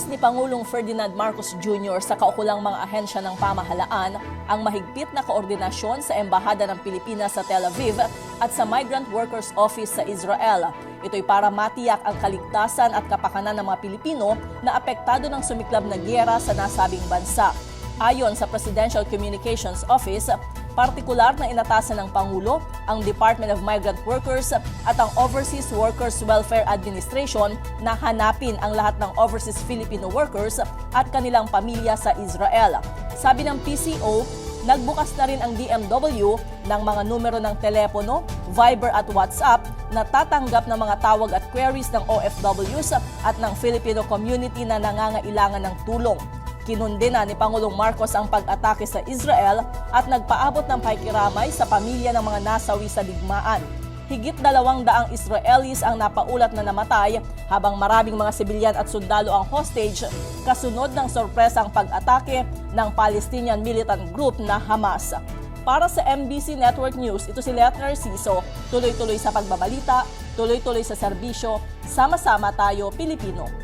Inutos ni Pangulong Ferdinand Marcos Jr. sa kaukulang mga ahensya ng pamahalaan ang mahigpit na koordinasyon sa Embahada ng Pilipinas sa Tel Aviv at sa Migrant Workers Office sa Israel. Ito'y para matiyak ang kaligtasan at kapakanan ng mga Pilipino na apektado ng sumiklab na gyera sa nasabing bansa. Ayon sa Presidential Communications Office, partikular na inatasan ng Pangulo ang Department of Migrant Workers at ang Overseas Workers Welfare Administration na hanapin ang lahat ng overseas Filipino workers at kanilang pamilya sa Israel. Sabi ng PCO, nagbukas na rin ang DMW ng mga numero ng telepono, Viber at WhatsApp na tatanggap ng mga tawag at queries ng OFWs at ng Filipino community na nangangailangan ng tulong. Kinundi na ni Pangulong Marcos ang pag-atake sa Israel at nagpaabot ng pakikiramay sa pamilya ng mga nasawi sa digmaan. Higit dalawang daang Israelis ang napaulat na namatay habang maraming mga sibilyan at sundalo ang hostage kasunod ng sorpresang pag-atake ng Palestinian militant group na Hamas. Para sa MBC Network News, ito si Letner Siso, tuloy-tuloy sa pagbabalita, tuloy-tuloy sa serbisyo, sama-sama tayo Pilipino.